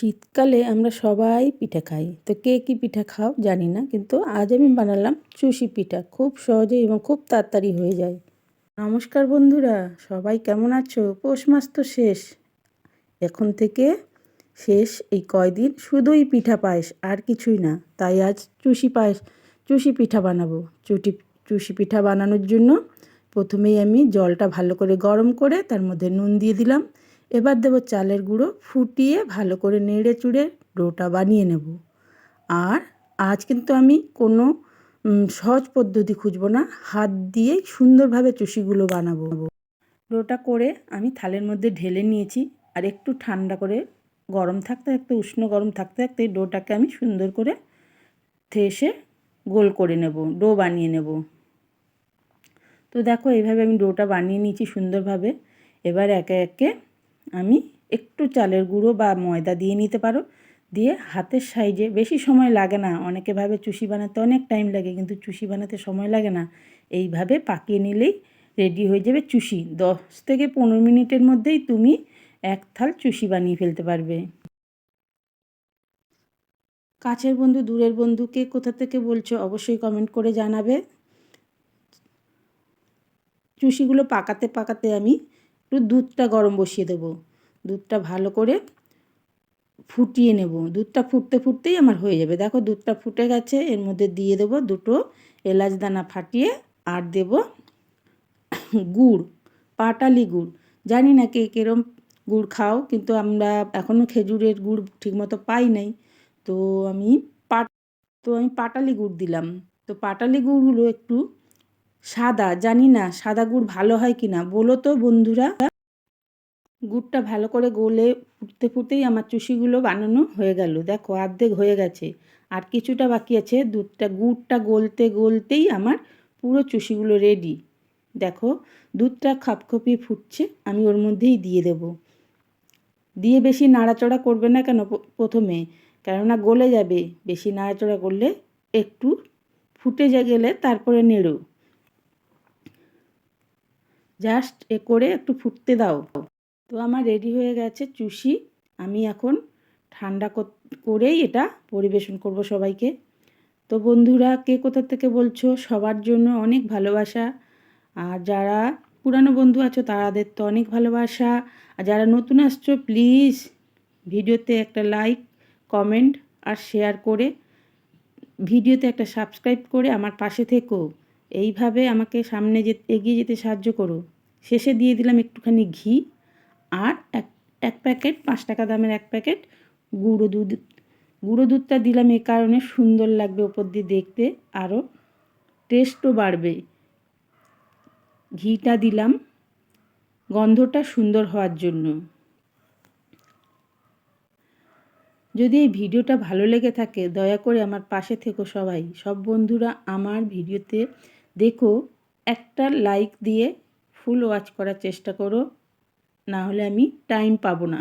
শীতকালে আমরা সবাই পিঠা খাই। তো কে কী পিঠা খাও জানি না, কিন্তু আজ আমি বানালাম চুষি পিঠা। খুব সহজে এবং খুব তাড়াতাড়ি হয়ে যায়। নমস্কার বন্ধুরা, সবাই কেমন আছো? পৌষ মাস তো শেষ। এখন থেকে শেষ এই কয়দিন শুধুই পিঠা পায়েস, আর কিছুই না। তাই আজ চুষি পায়েস, চুষি পিঠা বানাবো। চুটি, চুষি পিঠা বানানোর জন্য প্রথমেই আমি জলটা ভালো করে গরম করে তার মধ্যে নুন দিয়ে দিলাম। এবার দেবো চালের গুঁড়ো ফুটিয়ে ভালো করে নেড়ে চুড়ে ডোটা বানিয়ে নেব। আর আজ কিন্তু আমি কোনো সহজ পদ্ধতি খুঁজবো না, হাত দিয়েই সুন্দরভাবে চুষিগুলো বানাবো। ডোটা করে আমি থালের মধ্যে ঢেলে নিয়েছি, আর একটু ঠান্ডা করে গরম থাকতে থাকতে, উষ্ণ গরম থাকতে থাকতে ডোটাকে আমি সুন্দর করে থেসে গোল করে নেব, ডো বানিয়ে নেব। তো দেখো, এইভাবে আমি ডোটা বানিয়ে নিয়েছি সুন্দরভাবে। এবার একে একে আমি একটু চালের গুঁড়ো বা ময়দা দিয়ে নিতে পারো। দিয়ে হাতের সাইজে বেশি সময় লাগে না। অনেকে ভাবে চুষি বানাতে অনেক টাইম লাগে, কিন্তু চুষি বানাতে সময় লাগে না। এইভাবে পাকিয়ে নিলেই রেডি হয়ে যাবে চুষি। দশ থেকে পনেরো মিনিটের মধ্যেই তুমি এক থাল চুষি বানিয়ে ফেলতে পারবে। কাছের বন্ধু, দূরের বন্ধুকে কোথা থেকে বলছো অবশ্যই কমেন্ট করে জানাবে। চুষিগুলো পাকাতে পাকাতে আমি একটু দুধটা গরম বসিয়ে দেবো। দুধটা ভালো করে ফুটিয়ে নেব। দুধটা ফুটতে ফুটতেই আমার হয়ে যাবে। দেখো দুধটা ফুটে গেছে, এর মধ্যে দিয়ে দেবো দুটো এলাচ দানা ফাটিয়ে আর দেব গুড়, পাটালি গুড়। জানি না কে কীরম গুড় খাও, কিন্তু আমরা এখনও খেজুরের গুড় ঠিকমতো পাই নাই। তো আমি পাট, তো আমি পাটালি গুড় দিলাম। তো পাটালি গুড়গুলো একটু সাদা, জানি না সাদা গুড় ভালো হয় কি না বলো তো বন্ধুরা। গুড়টা ভালো করে গলে ফুটতে ফুটতেই আমার চুষিগুলো বানানো হয়ে গেল। দেখো অর্ধেক হয়ে গেছে। আর কিছুটা বাকি আছে। দুধটা, গুড়টা গলতে গলতেই আমার পুরো চুষিগুলো রেডি দেখো দুধটা খাপখপিয়ে ফুটছে, আমি ওর মধ্যেই দিয়ে দেব। দিয়ে বেশি নাড়াচড়া করবে না কেন প্রথমে? কেননা গলে যাবে। বেশি নাড়াচড়া করলে একটু ফুটে যা, গেলে তারপরে নেড়ো। জাস্ট এ করে একটু ফুটতে দাও। তো আমার রেডি হয়ে গেছে চুষি। আমি এখন ঠান্ডা করেই এটা পরিবেশন করব সবাইকে। তো বন্ধুরা, কে কোথা থেকে বলছো? সবার জন্য অনেক ভালোবাসা। আর যারা পুরানো বন্ধু আছো, তাদের তো অনেক ভালোবাসা। আর যারা নতুন আসছো প্লিজ ভিডিওতে একটা লাইক কমেন্ট আর শেয়ার করে ভিডিওতে একটা সাবস্ক্রাইব করে আমার পাশে থেকো। এইভাবে আমাকে সামনে যে, এগিয়ে যেতে সাহায্য করো। শেষে দিয়ে দিলাম একটুখানি ঘি আর এক এক প্যাকেট পাঁচ টাকা দামের এক প্যাকেট গুঁড়ো দুধ। গুঁড়ো দুধটা দিলাম এ কারণে সুন্দর লাগবে ওপর দিয়ে দেখতে, আরও টেস্টও বাড়বে। ঘিটা দিলাম, গন্ধটা সুন্দর হওয়ার জন্য। যদি এই ভিডিওটা ভালো লেগে থাকে, দয়া করে আমার পাশে থেকো সবাই। সব বন্ধুরা আমার ভিডিওতে দেখো, একটা লাইক দিয়ে ফুল ওয়াচ করার চেষ্টা করো না হলে আমি টাইম পাবো না।